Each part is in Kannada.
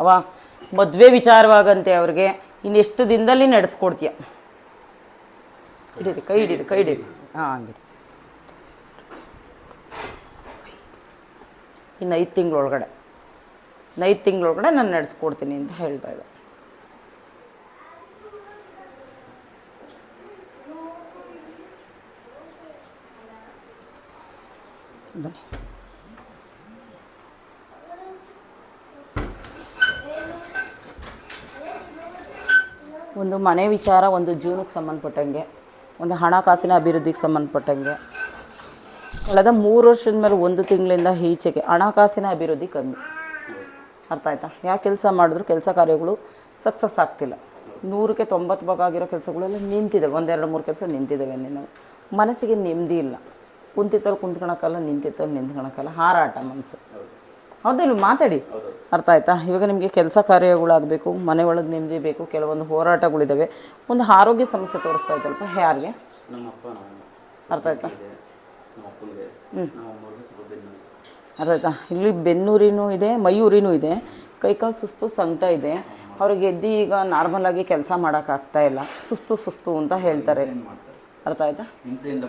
ಅವ ಮದುವೆ ವಿಚಾರವಾಗಂತೆ ಅವ್ರಿಗೆ ಇನ್ನೆಷ್ಟು ದಿನದಲ್ಲಿ ನಡೆಸ್ಕೊಡ್ತೀಯ? ಹಿಡೀರಿ, ಕೈ ಹಿಡೀರಿ ಕೈ ಹಿಡೀರಿ. ಹಾಂ, ಹಂಗಿರಿ. ಇನ್ನು ಐದು ತಿಂಗಳೊಳಗಡೆ. ಐದು ತಿಂಗಳೊಳಗಡೆ ನಾನು ನಡೆಸ್ಕೊಡ್ತೀನಿ ಅಂತ ಹೇಳ್ತಾ ಇದ್ದೆ ಬನ್ನಿ. ಒಂದು ಮನೆ ವಿಚಾರ ಒಂದು ಜೀವನಕ್ಕೆ ಸಂಬಂಧಪಟ್ಟಂಗೆ, ಒಂದು ಹಣಕಾಸಿನ ಅಭಿವೃದ್ಧಿಗೆ ಸಂಬಂಧಪಟ್ಟಂಗೆ. ಕಳೆದ ಮೂರು ವರ್ಷದ ಮೇಲೆ ಒಂದು ತಿಂಗಳಿಂದ ಈಚೆಗೆ ಹಣಕಾಸಿನ ಅಭಿವೃದ್ಧಿ ಕಮ್ಮಿ. ಅರ್ಥ ಆಯ್ತಾ? ಯಾವ ಕೆಲಸ ಮಾಡಿದ್ರು ಕೆಲಸ ಕಾರ್ಯಗಳು ಸಕ್ಸಸ್ ಆಗ್ತಿಲ್ಲ. ನೂರಕ್ಕೆ ತೊಂಬತ್ತು ಭಾಗ ಆಗಿರೋ ಕೆಲಸಗಳೆಲ್ಲ ನಿಂತಿದ್ದಾವೆ. ಒಂದೆರಡು ಮೂರು ಕೆಲಸ ನಿಂತಿದ್ದಾವೆ ನಿನ್ನ ಮನಸ್ಸಿಗೆ ನೆಮ್ಮದಿ ಇಲ್ಲ. ಕುಂತಿತ್ತಲ್ಲಿ ಕುಂತ್ಕೊಳಕ್ಕಲ್ಲ ನಿಂತಿತ್ತಲ್ಲಿ ನಿಂತ್ಕೊಳಕ್ಕಲ್ಲ ಹಾರಾಟ ಮನಸ್ಸು ಹೌದಿಲ್ಲ ಮಾತಾಡಿ. ಅರ್ಥ ಆಯ್ತಾ? ಇವಾಗ ನಿಮಗೆ ಕೆಲಸ ಕಾರ್ಯಗಳಾಗಬೇಕು ಮನೆ ಒಳಗೆ ನೆಮ್ಮದಿ ಬೇಕು ಕೆಲವೊಂದು ಹೋರಾಟಗಳಿದ್ದಾವೆ ಒಂದು ಆರೋಗ್ಯ ಸಮಸ್ಯೆ ತೋರಿಸ್ತಾ ಇದ್ದಲ್ಪ ಯಾರಿಗೆ? ಅರ್ಥ ಆಯ್ತಾ? ಹ್ಞೂ ಅರ್ಥ ಆಯ್ತಾ? ಇಲ್ಲಿ ಬೆನ್ನೂರಿನೂ ಇದೆ ಮೈಯೂರಿನೂ ಇದೆ. ಕೈಕಾಲು ಸುಸ್ತು ಸಂಕಟ ಇದೆ. ಅವ್ರಿಗೆ ಎದ್ದು ಈಗ ನಾರ್ಮಲ್ ಆಗಿ ಕೆಲಸ ಮಾಡೋಕ್ಕಾಗ್ತಾ ಇಲ್ಲ. ಸುಸ್ತು ಸುಸ್ತು ಅಂತ ಹೇಳ್ತಾರೆ. ಅರ್ಥ ಆಯ್ತಾ? ಹಿಂಸೆಯಿಂದ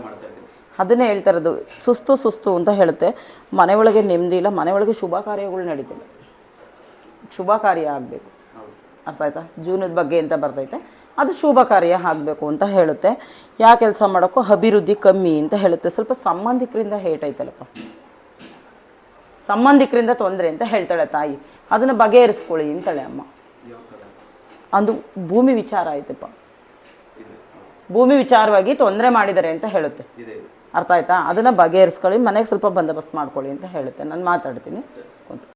ಅದನ್ನೇ ಹೇಳ್ತಾ ಇರೋದು ಸುಸ್ತು ಸುಸ್ತು ಅಂತ ಹೇಳುತ್ತೆ. ಮನೆ ಒಳಗೆ ನೆಮ್ಮದಿ ಇಲ್ಲ ಮನೆ ಒಳಗೆ ಶುಭ ಕಾರ್ಯಗಳು ನಡೀತಿಲ್ಲ. ಶುಭ ಕಾರ್ಯ ಆಗಬೇಕು. ಅರ್ಥ ಆಯ್ತಾ? ಜೀವನದ ಬಗ್ಗೆ ಅಂತ ಬರ್ತೈತೆ. ಅದು ಶುಭ ಕಾರ್ಯ ಆಗಬೇಕು ಅಂತ ಹೇಳುತ್ತೆ. ಯಾವ ಕೆಲಸ ಮಾಡೋಕ್ಕೂ ಅಭಿವೃದ್ಧಿ ಕಮ್ಮಿ ಅಂತ ಹೇಳುತ್ತೆ. ಸ್ವಲ್ಪ ಸಂಬಂಧಿಕರಿಂದ ಹೇಟ್ ಐತಲ್ಲಪ್ಪ ಸಂಬಂಧಿಕರಿಂದ ತೊಂದರೆ ಅಂತ ಹೇಳ್ತಾಳೆ ತಾಯಿ. ಅದನ್ನು ಬಗೆಹರಿಸ್ಕೊಳ್ಳಿ ಅಂತಾಳೆ ಅಮ್ಮ. ಅದು ಭೂಮಿ ವಿಚಾರ ಹೌದು. ಭೂಮಿ ವಿಚಾರವಾಗಿ ತೊಂದರೆ ಮಾಡಿದ್ದಾರೆ ಅಂತ ಹೇಳುತ್ತೆ. ಅರ್ಥ ಆಯ್ತಾ? ಅದನ್ನು ಬಗೆಹರಿಸ್ಕೊಳ್ಳಿ ಮನೆಗೆ ಸ್ವಲ್ಪ ಬಂದೋಬಸ್ತ್ ಮಾಡ್ಕೊಳ್ಳಿ ಅಂತ ಹೇಳುತ್ತೆ. ನಾನು ಮಾತಾಡ್ತೀನಿ.